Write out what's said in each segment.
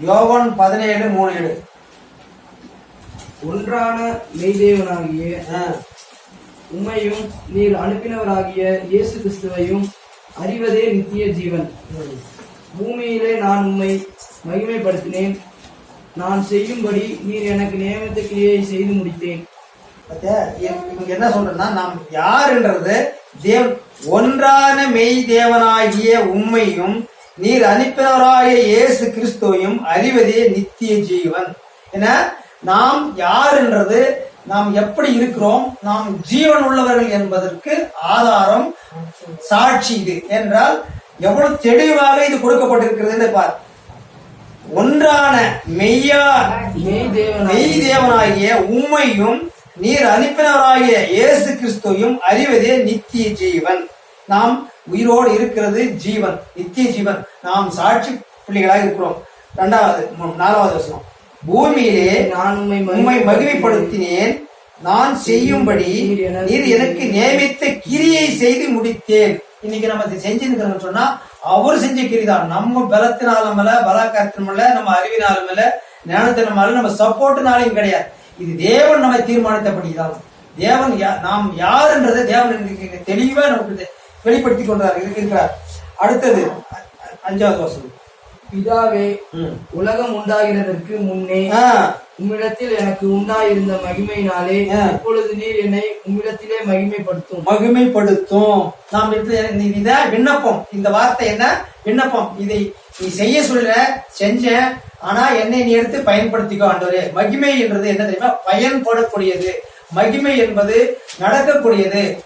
யோவான் பதினேழு மூணு ஏழு. ஒன்றான மெய்தேவனாகிய ஆ. உம்மையும் நீர் அனுப்பினவராகிய இயேசு கிறிஸ்துவையும் அறிவதே நித்திய ஜீவன். பூமியிலே நான் உம்மை மகிமைப்படுத்தினேன். நான் செய்யும்படி நீர் எனக்கு நியமித்த கிரியை செய்து முடித்தேன். என்ன சொல்றேன்னா நாம் யாருன்றது தேவ் ஒன்றான மெய் தேவனாகிய உண்மையும் நீர் அனுப்பினவராகிய இயேசு கிறிஸ்துவையும் அறிவதே நித்திய ஜீவன். என நாம் யாருன்றது நாம் எப்படி இருக்கிறோம்? நாம் ஜீவன் உள்ளவர்கள் என்பதற்கு ஆதாரம் சாட்சி இது. என்றால் எவ்வளவு தெளிவாக இது கொடுக்கப்பட்டிருக்கிறது என்று பார். ஒன்றான மெய்யா மெய் தேவனாகிய உண்மையும் நீர் அனுப்பினவராகிய இயேசு கிறிஸ்துவையும் அறிவதே நித்திய ஜீவன். நாம் உயிரோடு இருக்கிறது ஜீவன் நித்திய ஜீவன். நாம் சாட்சி பிள்ளைகளாக இருக்கிறோம். இரண்டாவது மூ- நாலாவது வசனம். பூமியிலே நான் உம்மை மகிமைப்படுத்தினேன். நான் செய்யும்படி நீர் எனக்கு நியமித்த கிரியை செய்து முடித்தேன். இன்னைக்கு நம்ம இதை செஞ்சிருக்கிறோம்னு சொன்னா அவர் செஞ்ச கிரிதான் நம்ம பலத்தினாலும் இல்ல பலாக்காரத்தினும் இல்ல நம்ம அறிவினாலும் இல்ல ஞானத்தினாலும் நம்ம சப்போர்ட்னாலையும் கிடையாது. இது தேவன் நம்ம தீர்மானித்தபடிதான். தேவன் நாம் யாருன்றதை தேவன் தெளிவா நமக்கு வெளிப்படுத்தி கொண்டார் இருக்கிறார். அடுத்தது அஞ்சாவது வசனம். பிதாவே. உலகம் உண்டாகிறதற்கு முன்னே உம்மிடத்தில் எனக்கு உண்டாயிருந்த மகிமையினாலே. இப்பொழுது நீர் என்னை உம்மிடத்திலே மகிமைப்படுத்தும். மகிமைப்படுத்தும். நாம் இது- இந்த- இத விண்ணப்பம். இந்த வார்த்தை என்ன? விண்ணப்பம். இதை நீ செய்ய சொல்ற செஞ்சேன் ஆனா என்னை நீ எடுத்து பயன்படுத்திக்கோ ஆண்டவரே. மகிமை என்றது என்ன தெரியுமா? பயன்படக்கூடியது. மகிமை என்பது நடக்கக்கூடியது.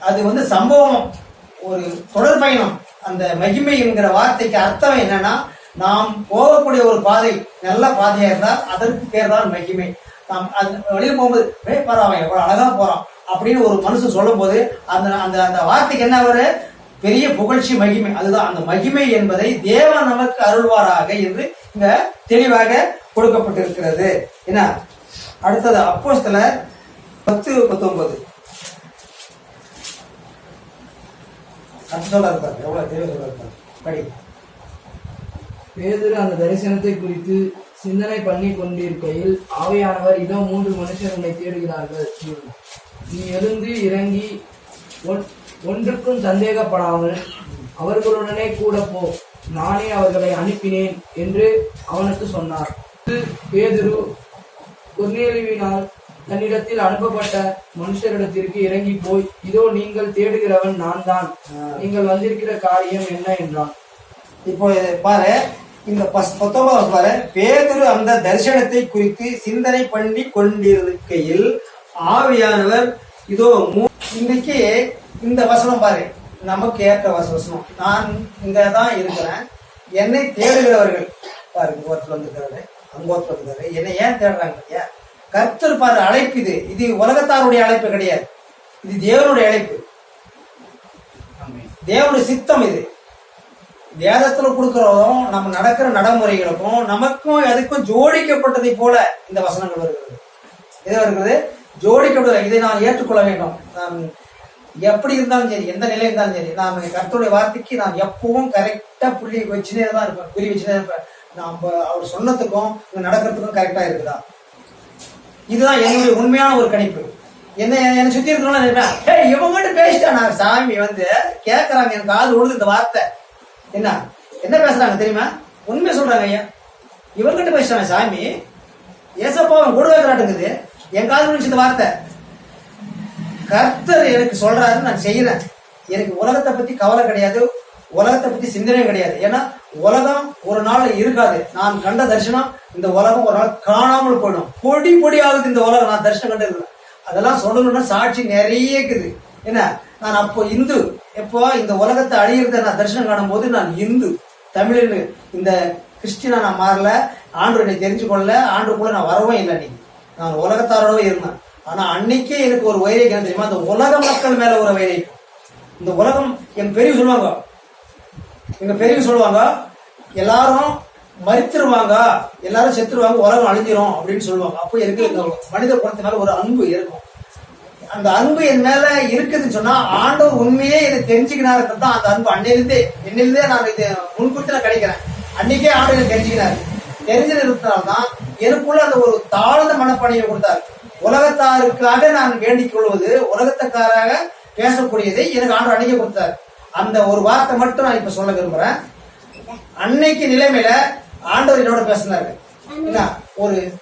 அது வந்து சம்பவம். ஒரு தொடர் பயணம். அந்த மகிமை என்கிற வார்த்தைக்கு அர்த்தம் என்னன்னா நாம் போகக்கூடிய ஒரு பாதை நல்ல பாதையா இருந்தால் அதற்கு பேர் தான் மகிமை. நாம் அந்த வெளியே போகும்போது வே பரவாயில்ல எவ்வளவு அழகா போறான். அப்படின்னு ஒரு மனுஷன் சொல்லும் போது அந்த அந்த அந்த வார்த்தைக்கு என்ன ஒரு பெரிய புகழ்ச்சி மகிமை. அதுதான் அந்த மகிமை என்பதை தேவன் நமக்கு அருள்வாராக என்று இங்க தெளிவாக கொடுக்கப்பட்டிருக்கிறது. என்ன? அடுத்தது அப்போஸ்தல பத்து பத்தொன்பது. அது சொல்ல எவ்வளவு தெளிவாக படி. பேதுரு அந்த தரிசனத்தை குறித்து சிந்தனை பண்ணி கொண்டிருக்கையில் ஆவையானவர் இதோ மூன்று மனுஷர் உன்னை தேடுகிறார்கள். நீ எழுந்து இறங்கி ஒன்- ஒன்றுக்கும் சந்தேகப்படாமல் அவர்களுடனே கூட போ. நானே அவர்களை அனுப்பினேன் என்று அவனுக்கு சொன்னார். பேதுரு கொர்நேலியுவினால் தன்னிடத்தில் அனுப்பப்பட்ட மனுஷரிடத்திற்கு இறங்கி போய் இதோ நீங்கள் தேடுகிறவன் நான் தான் நீங்கள் வந்திருக்கிற காரியம் என்ன? என்றான். இப்போ பாரு. இந்த பஸ்- பத்தொன்பதாவது பாரு. பேதுரு அந்த தரிசனத்தை குறித்து சிந்தனை பண்ணி கொண்டிருக்கையில் ஆவியானவர் இதோ இன்னைக்கு இந்த வசனம் பாரு. நமக்கு ஏற்ற வச- வசனம். நான் இங்க தான் இருக்கிறேன். என்னை தேடுகிறவர்கள் பாருங்க ஒருத்தர் வந்துருக்காரு. அங்க ஒருத்தர் வந்துருக்காரு. என்னை ஏன் தேடுறாங்க ஏன் கர்த்தர் பாரு அழைப்பு இது. இது உலகத்தாருடைய அழைப்பு கிடையாது. இது தேவனுடைய அழைப்பு. தேவனுடைய சித்தம் இது. வேதத்துல கொடுக்கிறதும் நம்ம நடக்கிற நடைமுறைகளுக்கும் நமக்கும் அதுக்கும் ஜோடிக்கப்பட்டதை போல இந்த வசனங்கள் வருகிறது. இது வருகிறது? ஜோடிக்கப்பட்ட இதை நான் ஏற்றுக்கொள்ள வேண்டும். நான் எப்படி இருந்தாலும் சரி எந்த நிலை இருந்தாலும் சரி நான் கர்த்தருடைய வார்த்தைக்கு நான் எப்பவும் கரெக்டா புள்ளி வச்சுனே தான் இருப்பேன் புள்ளி வச்சுனே இருப்பேன் நான் அவர் சொன்னதுக்கும் நடக்கிறதுக்கும் கரெக்டா இருக்குதா? இதுதான் என்னுடைய உண்மையான ஒரு கணிப்பு. என்ன என்னை சுத்தி இருக்கிறவங்க நினைப்பேன் "ஏய், இவங்ககிட்ட பேசிட்டா நான் சாமி வந்து கேட்கறாங்க எனக்கு காது விழுது இந்த வார்த்தை. என்ன? என்ன பேசுறாங்க தெரியுமா? உண்மை சொல்றாங்க ஐயா. இவங்கிட்ட பேசிட்டாங்க சாமி? ஏசப்பா அவன் கூட வைக்கிறாட்டுங்குது என் காது விழுந்துச்சு இந்த வார்த்தை. கர்த்தர் எனக்கு சொல்றாரு நான் செய்யறேன் எனக்கு உலகத்தை பத்தி கவலை கிடையாது. உலகத்தை பத்தி சிந்தனையே கிடையாது. ஏன்னா உலகம் ஒரு நாள் இருக்காது. நான் கண்ட தரிசனம் இந்த உலகம் ஒரு நாள் காணாமல் போயிடும். பொடி பொடி ஆகுது இந்த உலகம். நான் தரிசனம் கண்டிருக்கேன் அதெல்லாம் சொல்லணும்னா சாட்சி நிறைய இருக்குது. என்ன? நான் அப்போ இந்து. எப்போ இந்த உலகத்தை அழியிறத நான் தரிசனம் காணும் போது நான் இந்து. தமிழன் இந்த கிறிஸ்டினா நான் மாறல. ஆண்டு என்னை தெரிஞ்சு கொள்ளல. ஆண்டுக்குள்ள நான் வரவும் இல்லை நீ நான் உலகத்தாரோடவே இருந்தேன். ஆனா அன்னைக்கே எனக்கு ஒரு வைரேக்கம் தெரியுமா? அந்த உலக மக்கள் மேல ஒரு வைரேக்கம் இந்த உலகம் என் பெரிய சொல்லுவாங்க எங்க பெரியவங்க சொல்லுவாங்க எல்லாரும் மறித்துருவாங்க எல்லாரும் செத்துருவாங்க உலகம் அழிஞ்சிரும் அப்படின்னு சொல்லுவாங்க. அப்போ இருக்கிற மனித குலத்து ஒரு அன்பு இருக்கும். அந்த அன்பு என் மேல இருக்குதுன்னு சொன்னா ஆண்டவர் உண்மையே இதை தெரிஞ்சுக்கினாரு தான் அந்த அன்பு. அன்னையிலிருந்தே என்னிலிருந்தே நான் இது முன்கூட்டி நான் கிடைக்கிறேன் அன்னைக்கே ஆண்டவர் இதை தெரிஞ்சுக்கினாரு. தெரிஞ்சிருந்தால்தான் எனக்குள்ள அந்த ஒரு தாழ்ந்த மனப்பணியை கொடுத்தார். உலகத்தாருக்காக நான் வேண்டிக் கொள்வது உலகத்துக்காராக பேசக்கூடியதை எனக்கு ஆண்டு அணுகி கொடுத்தார். அந்த ஒரு வார்த்தை மட்டும் நான் இப்ப சொல்ல விரும்புறேன். அன்னைக்கு நிலைமையில ஆண்டவர் என்னோட பேசினாரு. ஒரு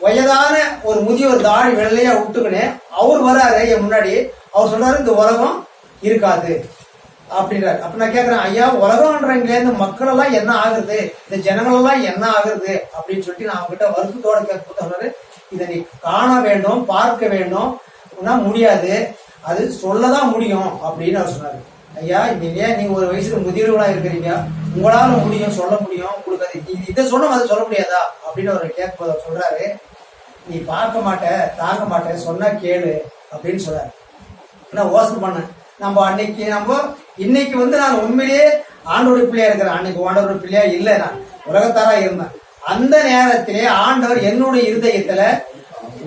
வயதான ஒரு முதியோர் தாடி வெள்ளையா விட்டுக்கினே அவர் வராரு என் முன்னாடி. அவர் சொல்றாரு இந்த உலகம் இருக்காது. அப்படின்றாரு. அப்ப நான் கேக்குறேன் ஐயா உலகம்ன்றீங்களே இந்த மக்கள் எல்லாம் என்ன ஆகுறது? இந்த ஜனங்கள் எல்லாம் என்ன ஆகுறது? அப்படின்னு சொல்லிட்டு நான் அவங்ககிட்ட வருத்தத்தோட கேட்க சொன்னாரு இதை நீ காண வேண்டும் பார்க்க வேண்டும். முடியாது. அது சொல்லதான் முடியும். அப்படின்னு அவர் சொன்னாரு. ஐயா நீங்க நீங்க ஒரு வயசுல முதியவர்களா இருக்கிறீங்க? உங்களால முடியும் சொல்ல முடியும் உங்களுக்கு அது இதை சொன்ன அதை சொல்ல முடியாதா? அப்படின்னு அவர் கேட்கும்போது சொல்றாரு. நீ பார்க்க மாட்ட தாங்க மாட்ட சொன்னா கேளு அப்படின்னு சொல்றாரு. நான் ஓசம் பண்ணேன் நம்ம அன்னைக்கு நம்ம இன்னைக்கு வந்து நான் உண்மையிலேயே ஆண்டோட பிள்ளையா இருக்கிறேன். அன்னைக்கு ஆண்டோட பிள்ளையா இல்லை நான். உலகத்தாரா இருந்தேன். அந்த நேரத்திலே ஆண்டவர் என்னுடைய இருதயத்துல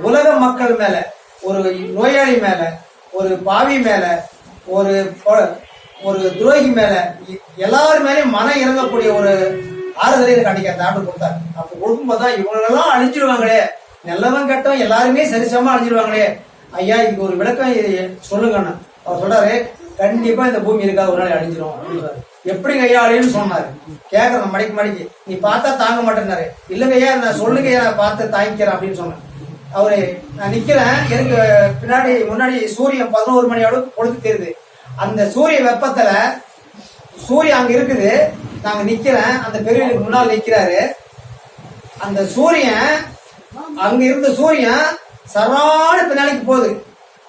உலக மக்கள் மேல ஒரு நோயாளி மேல ஒரு பாவி மேல ஒரு ஒரு துரோகி மேல எ- மேலேயும் மனம் இறங்கக்கூடிய ஒரு ஆறுதலை எனக்கு அன்னைக்கு அந்த ஆண்டு கொடுத்தாரு. அப்ப கொடுக்கும்போது தான் இவங்களெல்லாம் அழிஞ்சிருவாங்களே. நல்லவன் கட்டம் எல்லாருமே சரிசமா அழிஞ்சிருவாங்களே. ஐயா இதுக்கு ஒரு விளக்கம் இது சொல்லுங்கன்னு அவர் சொல்றாரு கண்டிப்பா இந்த பூமி இருக்காது ஒரு நாள் அழிஞ்சிரும் அப்படின்றாரு. எப்படிங்க ஐயா அழியும்னு சொன்னாரு. கேக்குறேன் மடிக்கு மடிக்கு. நீ பார்த்தா தாங்க மாட்டேன்னாரு. இல்லைங்க ஐயா நான் சொல்லுங்க ஐயா நான் பார்த்து தாங்கிக்கிறேன் அப்படின்னு சொன்னேன் அவரு நான் நிக்கிறேன் எனக்கு பின்னாடி முன்னாடி சூரியன் பதினோரு மணி அளவுக்கு பொழுது தெரியுது அந்த சூரிய வெப்பத்துல சூரியன் அங்க இருக்குது. நாங்க நிக்கிறேன். அந்த பெரியவனுக்கு முன்னால் நிக்கிறாரு. அந்த சூரியன் அங்க இருந்த சூரியன் சரான பின்னாடிக்கு போகுது.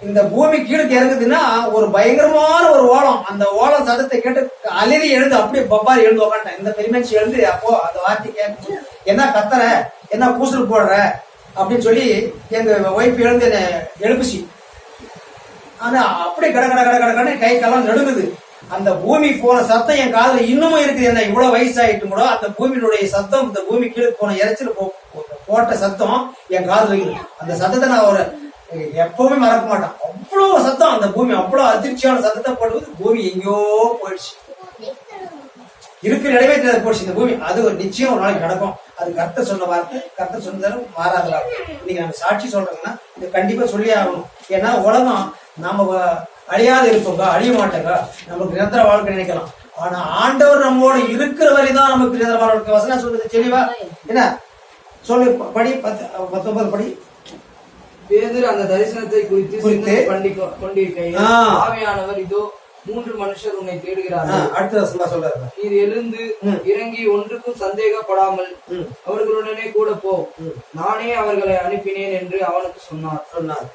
இந்த பூமி கீழுக்கு இறங்குதுன்னா ஒரு பயங்கரமான ஒரு ஓலம். அந்த ஓலம் சதத்தை கேட்டு அலறி எழுந்து அப்படியே பப்பாரி எழுந்து உக்காண்டேன் இந்த பெருமைச்சு எழுந்து அப்போ அந்த வார்த்தை கேட்டு என்ன கத்துற? என்ன பூசல் போடுற? அப்படின்னு சொல்லி எங்க ஒய்ஃப் எழுந்து என்னை எழுப்புச்சு. ஆனா அப்படி கட கட கட கட கடை கை காலம் நடுங்குது. அந்த பூமி போன சத்தம் என் காதல இன்னமும் இருக்குது. என்ன இவ்வளவு வயசாயிட்டும் கூட அந்த பூமியினுடைய சத்தம் இந்த பூமி கீழே போன இறைச்சல் போட்ட சத்தம் என் காதல் இருக்குது. அந்த சத்தத்தை நான் ஒரு எப்பவுமே மறக்க மாட்டேன். அவ்வளவு சத்தம் அந்த பூமி அவ்வளவு அதிர்ச்சியான சத்தத்தை போடுவது பூமி எங்கேயோ போயிடுச்சு. இருக்கிற இடமே தெரியாது போச்சு இந்த பூமி. அது ஒரு நிச்சயம் ஒரு நாளைக்கு நடக்கும். அது கர்த்தர் சொன்ன வார்த்தை. கர்த்தர் சொன்னதாலும் மாறாதலாம் இன்னைக்கு நம்ம சாட்சி சொல்றோம்னா இது கண்டிப்பா சொல்லி ஆகணும். ஏன்னா உலகம் நாம அழியாது இருப்போங்க அழிய மாட்டோங்க நமக்கு நிரந்தர வாழ்க்கை நினைக்கலாம். ஆனா ஆண்டவர் நம்மோட இருக்கிற வரைதான் நமக்கு நிரந்தர வாழ்க்கை வசனம் சொல்றது தெளிவா என்ன? சொல்லு படி பத்து பத்தொன்பது படி. பேதுரு அந்த தரிசனத்தை குறித்து குறித்து. பண்ணி கொண்டிருக்கையில். ஆவியானவர் இதோ மூன்று மனுஷர் உன்னை தேடுகிறார்கள் அடுத்த சொல்றாரு நீர் எழுந்து. இறங்கி ஒன்றுக்கும் சந்தேகப்படாமல். அவர்களுடனே கூட போ. நானே அவர்களை அனுப்பினேன் என்று அவனுக்கு சொன்னார். சொன்னார்.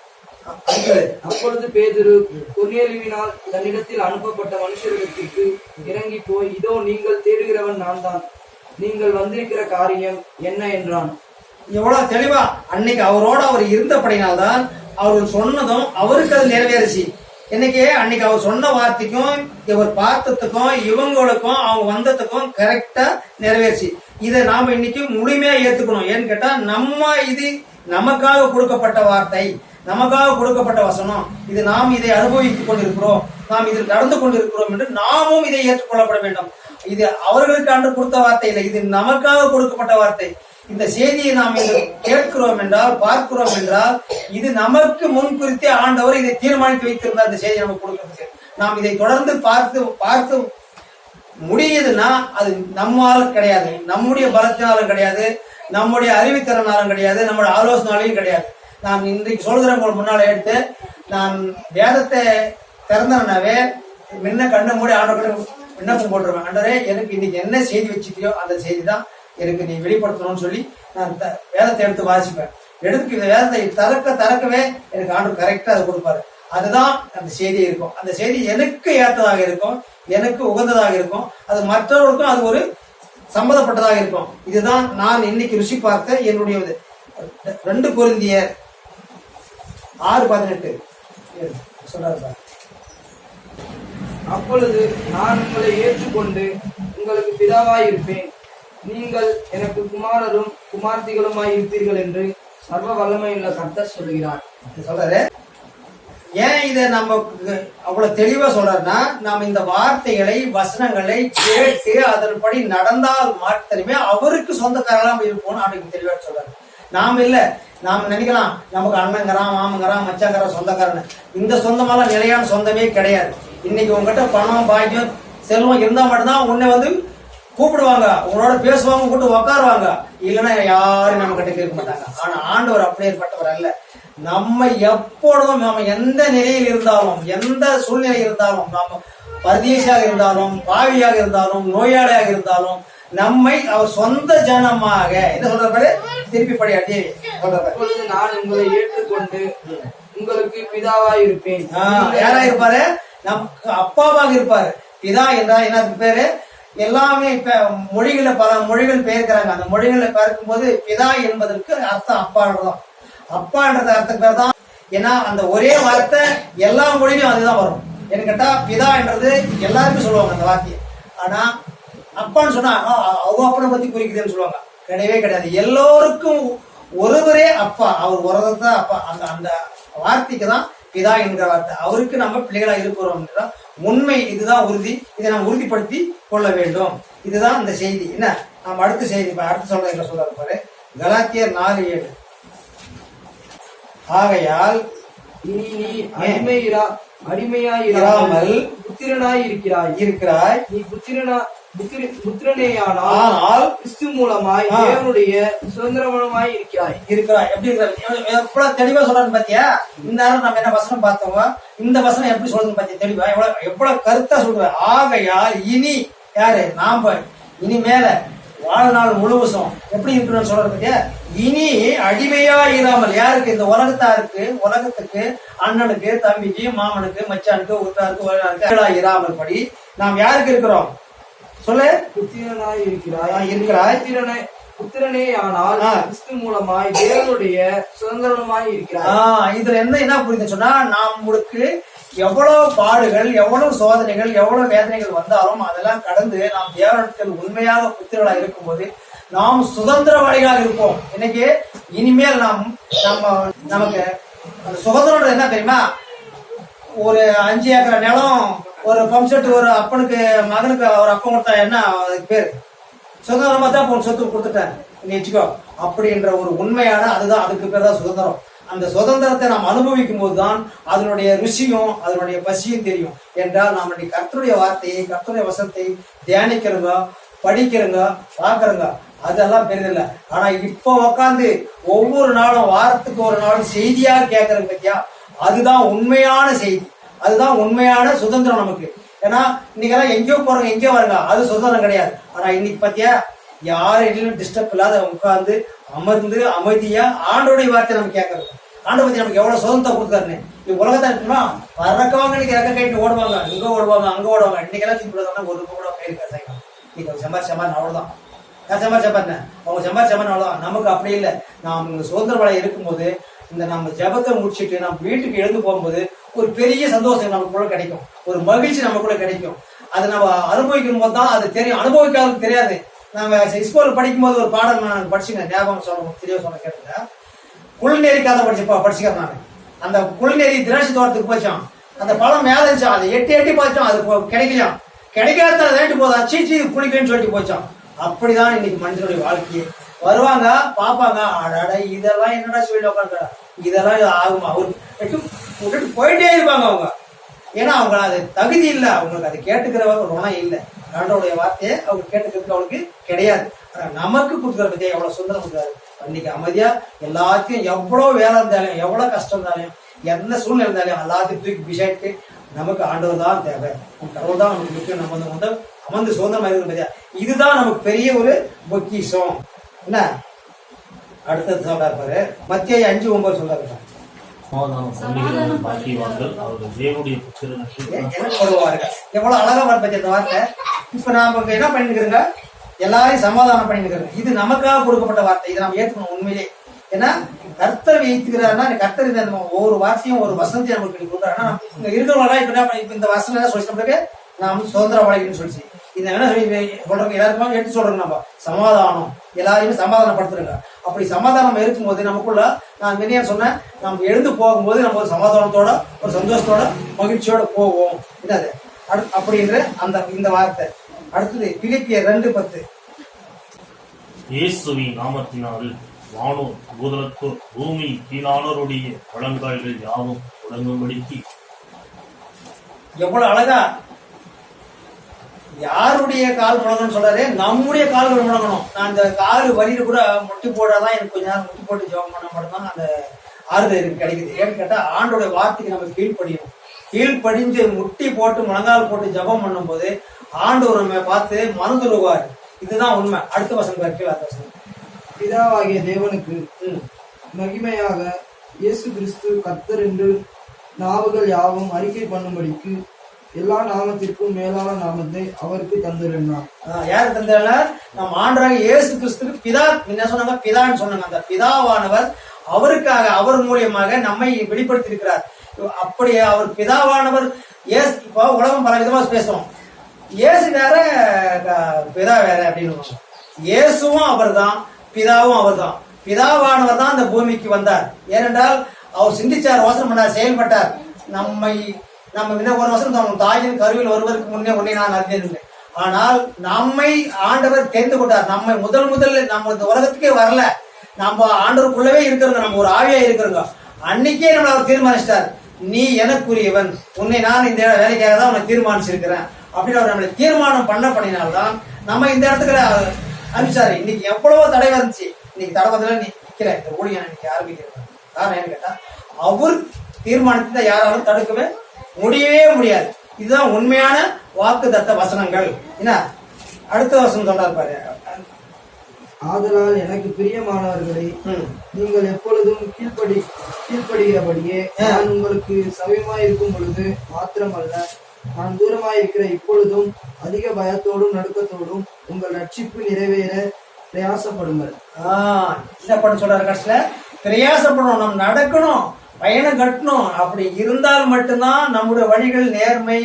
அப்பொழுது பேதுரு கொர்நேலியுவினால் தன்னிடத்தில் அனுப்பப்பட்ட மனுஷரிடத்திற்கு இறங்கி போய் இதோ நீங்கள் தேடுகிறவன் நான் தான் நீங்கள் வந்திருக்கிற காரியம் என்ன? என்றான். எவ்வளவு தெளிவா அன்னைக்கு அவரோட அவர் இருந்தபடினால்தான் அவர் சொன்னதும் அவருக்கு அது நிறைவேறுச்சு. இன்னைக்கு அன்னைக்கு அவர் சொன்ன வார்த்தைக்கும் இவர் பார்த்ததுக்கும் இவங்களுக்கும் அவங்க வந்ததுக்கும் கரெக்டா நிறைவேறுச்சு. இதை நாம இன்னைக்கு முழுமையா ஏத்துக்கணும். ஏன்னு கேட்டா நம்ம இது நமக்காக கொடுக்கப்பட்ட வார்த்தை. நமக்காக கொடுக்கப்பட்ட வசனம். இது நாம் இதை அனுபவித்துக் கொண்டிருக்கிறோம். நாம் இதில் நடந்து கொண்டிருக்கிறோம் என்று நாமும் இதை ஏற்றுக்கொள்ளப்பட வேண்டும். இது அவர்களுக்கு அன்று கொடுத்த வார்த்தை இல்லை. இது நமக்காக கொடுக்கப்பட்ட வார்த்தை. இந்த செய்தியை நாம் இன்று கேட்கிறோம் என்றால் பார்க்கிறோம் என்றால் இது நமக்கு முன் குறித்தே ஆண்டவர் இதை தீர்மானித்து வைத்திருந்தார். இந்த செய்தியை நமக்கு கொடுக்கிறது நாம் இதை தொடர்ந்து பார்த்து பார்த்து முடியுதுன்னா அது நம்மால கிடையாது. நம்முடைய பலத்தினாலும் கிடையாது. நம்முடைய அறிவுத்திறனாலும் கிடையாது. நம்முடைய ஆலோசனாலையும் கிடையாது. நான் இன்றைக்கு சொல்கிறேன் போல் முன்னால் எடுத்து நான் வேதத்தை திறந்தனாவே முன்ன கண்ணை மூடி ஆண்டவர்கள் விண்ணப்பம் போட்டுருவேன் ஆண்டவரே எனக்கு இன்னைக்கு என்ன செய்தி வச்சுக்கியோ அந்த செய்தி தான் எனக்கு நீ வெளிப்படுத்தணும்னு சொல்லி நான் த- வேதத்தை எடுத்து வாசிப்பேன். எடுத்து இந்த வேதத்தை திறக்க திறக்கவே எனக்கு ஆண்டு கரெக்டாக அதை கொடுப்பாரு. அதுதான் அந்த செய்தி இருக்கும். அந்த செய்தி எனக்கு ஏற்றதாக இருக்கும் எனக்கு உகந்ததாக இருக்கும். அது மற்றவர்களுக்கும் அது ஒரு சம்மதப்பட்டதாக இருக்கும். இதுதான் நான் இன்னைக்கு ருசி பார்த்த என்னுடைய ரெண்டு பொருந்தியர் ஆறு பதினெட்டு. சொல்றாரு சார் அப்பொழுது நான் உங்களை ஏற்றுக்கொண்டு உங்களுக்கு பிதாவாயிருப்பேன். நீங்கள் எனக்கு குமாரரும் குமார்த்திகளுமாய் இருப்பீர்கள் என்று சர்வ வல்லமையுள்ள கர்த்தர் சொல்கிறார் சொல்றாரு. ஏன் இதை நம்ம அவ்வளவு தெளிவா சொல்றோம்னா நாம் இந்த வார்த்தைகளை வசனங்களை கேட்டு அதன்படி நடந்தால் மாத்திரமே அவருக்கு சொந்தக்காரலாம் இருப்போம்னு அப்படின்னு தெளிவா சொல்றாரு. நாம இல்ல. நாம நினைக்கலாம் நமக்கு அண்ணங்கிறான் மாமங்கிறான் மச்சாங்கிறான் சொந்தக்காரன் இந்த சொந்தமெல்லாம் நிலையான சொந்தமே கிடையாது. இன்னைக்கு உங்ககிட்ட பணம் பாக்கியம் செல்வம் இருந்தா மட்டும்தான் உன்னை வந்து கூப்பிடுவாங்க. உங்களோட பேசுவாங்க கூப்பிட்டு உட்காருவாங்க இல்லைன்னா யாரும் நம்ம கிட்ட கேட்க மாட்டாங்க. ஆனா ஆண்டவர் அப்படியேற்பட்டவர் அல்ல. நம்ம எப்பொழுதும் நம்ம எந்த நிலையில் இருந்தாலும் எந்த சூழ்நிலை இருந்தாலும் நாம பரதேசியாக இருந்தாலும் பாவியாக இருந்தாலும் நோயாளியாக இருந்தாலும் நம்மை அவர் சொந்த ஜனமாக. என்ன சொல்ற பாரு? திருப்பி படி அடி சொல்ற பாரு. அப்பொழுது நான் உங்களை ஏற்றுக்கொண்டு உங்களுக்கு பிதாவாய் இருப்பேன். யாரா இருப்பாரு? நமக்கு அப்பாவாக இருப்பாரு. பிதா என்றா என்ன பேரு? எல்லாமே இப்ப மொழிகளை பல மொழிகள் பெயர்க்கிறாங்க. அந்த மொழிகளை பார்க்கும்போது பிதா என்பதற்கு அர்த்தம் அப்பான்றதும் அப்பான்றது அர்த்தம் பேர் தான் ஏன்னா அந்த ஒரே வார்த்தை எல்லா மொழியிலும் அதுதான் வரும். எனக்கு கேட்டா பிதா என்றது எல்லாருமே சொல்லுவாங்க அந்த வார்த்தையை. ஆனா அப்பான்னு சொன்னா அவங்க அப்பனை பத்தி குறிக்குதுன்னு சொல்லுவாங்க. கிடையவே கிடையாது. எல்லோருக்கும் ஒருவரே அப்பா. அவர் ஒருவர் தான் அப்பா. அந்த அந்த வார்த்தைக்கு தான் பிதா என்கிற வார்த்தை. அவருக்கு நம்ம பிள்ளைகளா இருக்கிறோம் உண்மை இதுதான் உறுதி. இதை நாம் உறுதிப்படுத்தி கொள்ள வேண்டும். இதுதான் இந்த செய்தி. என்ன? நாம் அடுத்த செய்தி அடுத்த சொல்ற என்ன சொல்றாரு பாரு. கலாத்தியர் நாலு ஏழு. ஆகையால் நீ அடிமையிரா அடிமையாய் இராமல் இராமல் புத்திரனாய் இருக்கிறாய். இருக்கிறாய் நீ புத்திரனா புத்திர புத்திரனேயானால் கிறிஸ்து மூலமாய். தேவனுடைய சுதந்திரமாய் இருக்கிறாய். இருக்கிறாய். எப்படி எவ்வளவு தெளிவா சொல்றான்னு பாத்தியா? இந்த நேரம் நம்ம என்ன வசனம் பார்த்தோமோ? இந்த வசனம் எப்படி சொல்றதுன்னு பாத்தியா? தெளிவா. எவ்வளவு எவ்வளவு கருத்தா சொல்ற? ஆகையால் இனி யாரு? நாம இனி மேல வாழ்நாள் முழுவதும் எப்படி இருக்கணும்னு சொல்றது பாத்தியா? இனி அடிமையா இராமல் யாருக்கு? இந்த உலகத்தாருக்கு உலகத்துக்கு அண்ணனுக்கு தம்பிக்கு மாமனுக்கு மச்சானுக்கு உத்தாருக்கு இராமல் படி நாம் யாருக்கு இருக்கிறோம்? சொல்லு. புத்திரனாய் இருக்கிறாய். இருக்கிறாய். புத்திரனே புத்திரனே ஆனால். கிறிஸ்து மூலமாய் தேவனுடைய சுதந்திரமாய் இருக்கிறாய். இதுல என்ன என்ன புரியுதுன்னு சொன்னா நம்மளுக்கு எவ்வளவு பாடுகள் எவ்வளவு சோதனைகள் எவ்வளவு வேதனைகள் வந்தாலும் அதெல்லாம் கடந்து நாம் தேவனத்தில் உண்மையாக புத்திரர்களாக இருக்கும்போது நாம் சுதந்திரவாளிகளாக இருப்போம். இன்னைக்கு இனிமேல் நாம் நம்ம நமக்கு அந்த சுதந்திரம் என்ன தெரியுமா? ஒரு அஞ்சு ஏக்கர் நிலம் ஒரு பம்ப் செட் ஒரு அப்பனுக்கு மகனுக்கு ஒரு அப்பன் கொடுத்தா என்ன அதுக்கு பேர்? சுதந்திரமா தான் இப்போ சொத்து கொடுத்துட்டேன். நீ வச்சுக்கோ. அப்படின்ற ஒரு உண்மையான அதுதான் அதுக்கு பேர் தான் சுதந்திரம். அந்த சுதந்திரத்தை நாம் அனுபவிக்கும் போதுதான் அதனுடைய ருசியும் அதனுடைய பசியும் தெரியும். என்றால் நாம் இன்னைக்கு கர்த்தருடைய வார்த்தையை கர்த்தருடைய வசத்தை தியானிக்கிறங்க படிக்கிறங்க பார்க்கறோங்க. அதெல்லாம் பெரிதில்ல. ஆனா இப்போ உக்காந்து ஒவ்வொரு நாளும் வாரத்துக்கு ஒரு நாளும் செய்தியா கேட்கறோங்க பத்தியா? அதுதான் உண்மையான செய்தி. அதுதான் உண்மையான சுதந்திரம் நமக்கு. ஏன்னா இன்னைக்கெல்லாம் எங்கேயோ போறவங்க எங்கேயோ வருங்க. அது சுதந்திரம் கிடையாது. ஆனா இன்னைக்கு பாத்தியா யாரும் டிஸ்டர்ப் இல்லாத உட்கார்ந்து அமர்ந்து அமைதியா ஆண்டோடைய வார்த்தை நம்ம கேட்கறது. ஆண்டை பத்தி நமக்கு எவ்வளவு சுதந்திரம் கொடுத்தாருன்னு இந்த உலகத்தை இருக்குன்னா பறக்கவங்க இன்னைக்கு ரெக்க கைட்டு ஓடுவாங்க. இங்க ஓடுவாங்க அங்க ஓடுவாங்க. இன்னைக்கெல்லாம் தூக்கி ஒரு ரூபாய் கூட கையில் காசாங்க இன்னைக்கு அவங்க சம்பாரி அவ்வளவுதான். நான் சம்பாரி சம்பாரினேன் அவங்க சம்பாரி சம்பாரி அவ்வளவுதான். நமக்கு அப்படி இல்லை. நாம் சுதந்திர வலை இருக்கும்போது இந்த நம்ம ஜபத்தை முடிச்சுட்டு நம்ம வீட்டுக்கு எழுந்து போகும்போது ஒரு பெரிய சந்தோஷம் நமக்குள்ள கிடைக்கும். ஒரு மகிழ்ச்சி நமக்குள்ள கிடைக்கும். அதை நம்ம அனுபவிக்கும் போது தான் அது தெரியும். அனுபவிக்காதது தெரியாது. நம்ம ஸ்கூல் படிக்கும்போது ஒரு பாடம் நான் படிச்சுங்க. ஞாபகம் சொல்லணும். தெரிய சொல்ல கேட்டுங்க குளிநெறி கதை படிச்சு படிச்சுக்கிறேன் நான். அந்த குளிநெறி திராட்சை தோட்டத்துக்கு போச்சோம். அந்த பழம் மேலே இருந்துச்சான் அதை எட்டி எட்டி பார்த்தோம் அது கிடைக்கலாம் கிடைக்காத ரேட்டு போதா சீச்சி குளிக்கன்னு சொல்லிட்டு போச்சோம். அப்படிதான் இன்னைக்கு மனிதனுடைய வாழ்க்கையை. வருவாங்க பாப்பாங்க அடாட இதெல்லாம் என்னடா சொல்லி உட்காந்துடா இதெல்லாம் இது ஆகுமா? அவர் விட்டுட்டு போயிட்டே இருப்பாங்க அவங்க. ஏன்னா அவங்க அது தகுதி இல்லை. அவங்களுக்கு அதை கேட்டுக்கிறவங்க ருணம் இல்லை. ஆண்டோடைய வார்த்தையை அவங்க கேட்டுக்கிறதுக்கு அவங்களுக்கு கிடையாது. ஆனா நமக்கு கொடுக்குற பத்தியா எவ்வளவு சுதந்திரம் கொடுக்குறாரு? அன்னைக்கு அமைதியா எல்லாத்தையும் எவ்வளவு வேலை இருந்தாலும் எவ்வளவு கஷ்டம் இருந்தாலும் எந்த சூழ்நிலை இருந்தாலும் எல்லாத்தையும் தூக்கி பிசாட்டு நமக்கு ஆண்டவர் தான் தேவை. நம்ம கடவுள் தான் நமக்கு முக்கியம். நம்ம வந்து அமர்ந்து சுதந்திரமா இருக்கிற பத்தியா? இதுதான் நமக்கு பெரிய ஒரு பொக்கிஷம். என்ன? அடுத்தது சொல்றாரு பாரு. மத்திய அஞ்சு ஒன்பது சொல்றாரு. சமாதானம் பாக்கியவான்கள். அவர்கள் தேவனுடைய வருவார்கள் எவ்வளவு அழகா வருது இந்த வார்த்தை. இப்ப நாம இங்க என்ன பண்ணிக்கிறோங்க எல்லாரையும் சமாதானம் பண்ணிக்கிறோம் இது நமக்காக கொடுக்கப்பட்ட வார்த்தை. இதை நாம் ஏற்றுக்கணும் உண்மையிலே. ஏன்னா கர்த்தர் வைத்துக்கிறாருன்னா கர்த்தர் இந்த ஒவ்வொரு வார்த்தையும் ஒரு வசனத்தையும் நமக்கு கொடுக்குறாருன்னா இங்க இருக்கிறவங்க இப்ப என்ன பண்ணி- இப்ப இந்த வசனம் என்ன சொல்லி நாம் சுதந்திரவாளிகள்னு சொல்லிச்சு. என்ன சொல்லி- சொல்றாங்க எல்லாருக்கும் எடுத்து சொல்றாங்க நம்ம. சமாதானம். எல்லாரையுமே சமாதானப்படுத்துறங்க. அப்படி சமாதானம் இருக்கும்போது நமக்குள்ள நான் முன்னே சொன்னேன் நம்ம எழுந்து போகும்போது நம்ம ஒரு சமாதானத்தோட ஒரு சந்தோஷத்தோட மகிழ்ச்சியோட போவோம். என்னது? அடு- அப்படின்ற அந்த இந்த வார்த்தை. அடுத்தது பிலிப்பியர் ரெண்டு பத்து. இயேசுவின் நாமத்தினால் வானோர் பூதலத்தோர் பூமி கீழானோருடைய பழங்கால்கள் யாவும் தொடங்கும்படிக்கு எவ்வளவு அழகா யாருடைய கால் முழங்கணும்னு சொல்றாரு? நம்முடைய கால்கள் முழங்கணும் நான் அந்த கால் வலியில கூட முட்டி போடாதான் எனக்கு கொஞ்ச நேரம் முட்டி போட்டு ஜெபம் பண்ண மட்டும்தான் அந்த ஆறுதல் எனக்கு கிடைக்குது. ஏன்னு கேட்டா ஆண்டோட வார்த்தைக்கு நம்ம கீழ்ப்படியணும் கீழ்ப்படிஞ்சு முட்டி போட்டு முழங்கால் போட்டு ஜெபம் பண்ணும்போது ஆண்டவர் நம்ம பார்த்து மறந்துடுவார் இதுதான் உண்மை. அடுத்த வசனம் கீழே அடுத்த வசனம். பிதாவாகிய தேவனுக்கு ம். மகிமையாக இயேசு கிறிஸ்து கர்த்தர் என்று நாவுகள் யாவும் அறிக்கை பண்ணும்படிக்கு எல்லா நாமத்திற்கும் மேலான நாமத்தை அவருக்கு தந்திருந்தார் ஆஹ் யாரு தந்தால நம் ஆண்டராக இயேசு கிறிஸ்துக்கு பிதா என்ன சொன்னாங்க பிதான்னு சொன்னாங்க. அந்த பிதாவானவர் அவருக்காக அவர் மூலியமாக நம்மை வெளிப்படுத்தி இருக்கிறார் அப்படி அவர் பிதாவானவர் ஏசு இப்போ உலகம் பல விதமா பேசுவோம் இயேசு வேற பிதா வேற அப்படின்னு இயேசுவும் அவர்தான் பிதாவும் அவர் தான் பிதாவானவர் தான் அந்த பூமிக்கு வந்தார். ஏனென்றால் அவர் சிந்திச்சார் யோசனை பண்ணார் செயல்பட்டார். நம்மை நம்ம இன்னும் ஒரு வருஷம் நம்ம தாயின் கருவில் வருவதற்கு முன்னே உன்னை நான் அறிந்திருந்தேன். ஆனால் நம்மை ஆண்டவர் தேர்ந்து கொண்டார். நம்மை முதல் முதல்ல நம்ம இந்த உலகத்துக்கே வரல. நம்ம ஆண்டவருக்குள்ளவே இருக்கிறோங்க நம்ம ஒரு ஆவியா இருக்கிறோங்க அன்னைக்கே நம்மளை அவர் தீர்மானிச்சிட்டார். நீ எனக்குரியவன். உன்னை நான் இந்த வேலைக்காக தான் உன்னை தீர்மானிச்சிருக்கிறேன். அப்படின்னு அவர் நம்மளை தீர்மானம் பண்ண பண்ணினால்தான் நம்ம இந்த இடத்துக்கு அனுப்பிச்சாரு. இன்னைக்கு எவ்வளவோ தடை வந்துச்சு. இன்னைக்கு தடை வந்ததுல நீ நிக்கிற இந்த ஊழியம் இன்னைக்கு ஆரம்பிக்கிறேன். காரணம் என்ன கேட்டா அவர் தீர்மானத்தை யாராலும் தடுக்கவே முடியவே முடியாது. இதுதான் உண்மையான வாக்குத்தத்த வசனங்கள். என்ன? அடுத்த வசனம் சொல்றாரு பாரு. ஆதலால் எனக்கு பிரியமானவர்களே. நீங்கள் எப்பொழுதும் கீழ்ப்படி கீழ்ப்படுகிறபடியே நான் உங்களுக்கு சமயமாய் இருக்கும் பொழுது மாத்திரமல்ல நான் தூரமாய் இருக்கிற இப்பொழுதும் அதிக பயத்தோடும் நடுக்கத்தோடும் உங்கள் ரட்சிப்பு நிறைவேற பிரயாசப்படுங்கள். ஆஹ் என்ன பண்ண சொல்றாரு கடைசியில. பிரயாசப்படணும் நம்ம நடக்கணும். பயணம் கட்டணும். அப்படி இருந்தால் மட்டும்தான் நம்முடைய வழிகள் நேர்மை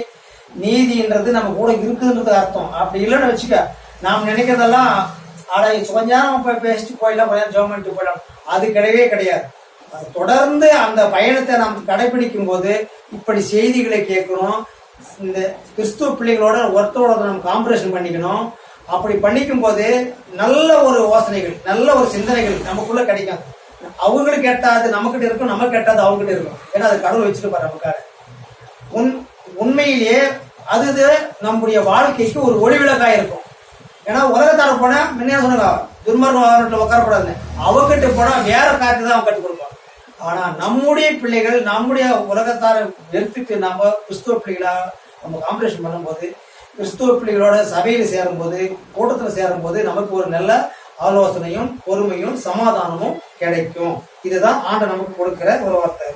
நீதின்றது நம்ம கூட இருக்குதுன்றது அர்த்தம். அப்படி இல்லைன்னு வச்சுக்க நாம் நினைக்கிறதெல்லாம் அட சுகஞ்சாரம் போய் பேசிட்டு போயிடலாம் கொஞ்சம் நேரம் பண்ணிட்டு போயிடலாம். அது கிடையவே கிடையாது. அது தொடர்ந்து அந்த பயணத்தை நாம் கடைபிடிக்கும் போது இப்படி செய்திகளை கேட்கணும் இந்த கிறிஸ்துவ பிள்ளைகளோட ஒருத்தரோட நம்ம காம்பரேஷன் பண்ணிக்கணும். அப்படி பண்ணிக்கும் போது நல்ல ஒரு யோசனைகள் நல்ல ஒரு சிந்தனைகள் நமக்குள்ள கிடைக்கும். அவங்களுக்கு கெட்டாது நமக்கிட்ட இருக்கும் நம்ம கெட்டாது அவங்ககிட்ட இருக்கும். ஏன்னா அது கடவுள் வச்சுட்டு பாரு நமக்காக. உன் உண்மையிலேயே அது நம்முடைய வாழ்க்கைக்கு ஒரு ஒளிவிளக்காக இருக்கும். ஏன்னா உலகத்தார போனா முன்னே சொன்னாங்க? துர்மர்ம வாகனத்தில் உட்காரப்படாது அவகிட்ட போனா வேற காரியத்தை தான் அவங்க கற்றுக் கொடுப்பான். ஆனா நம்முடைய பிள்ளைகள் நம்முடைய உலகத்தார வெறுத்துட்டு நம்ம கிறிஸ்துவ பிள்ளைகளா நம்ம காம்படிஷன் பண்ணும்போது கிறிஸ்துவ பிள்ளைகளோட சபையில் சேரும்போது கூட்டத்தில் சேரும்போது நமக்கு ஒரு நல்ல ஆலோசனையும் பொறுமையும் சமாதானமும் கிடைக்கும். இதுதான் ஆண்டு நமக்கு கொடுக்கிற ஒரு வார்த்தை.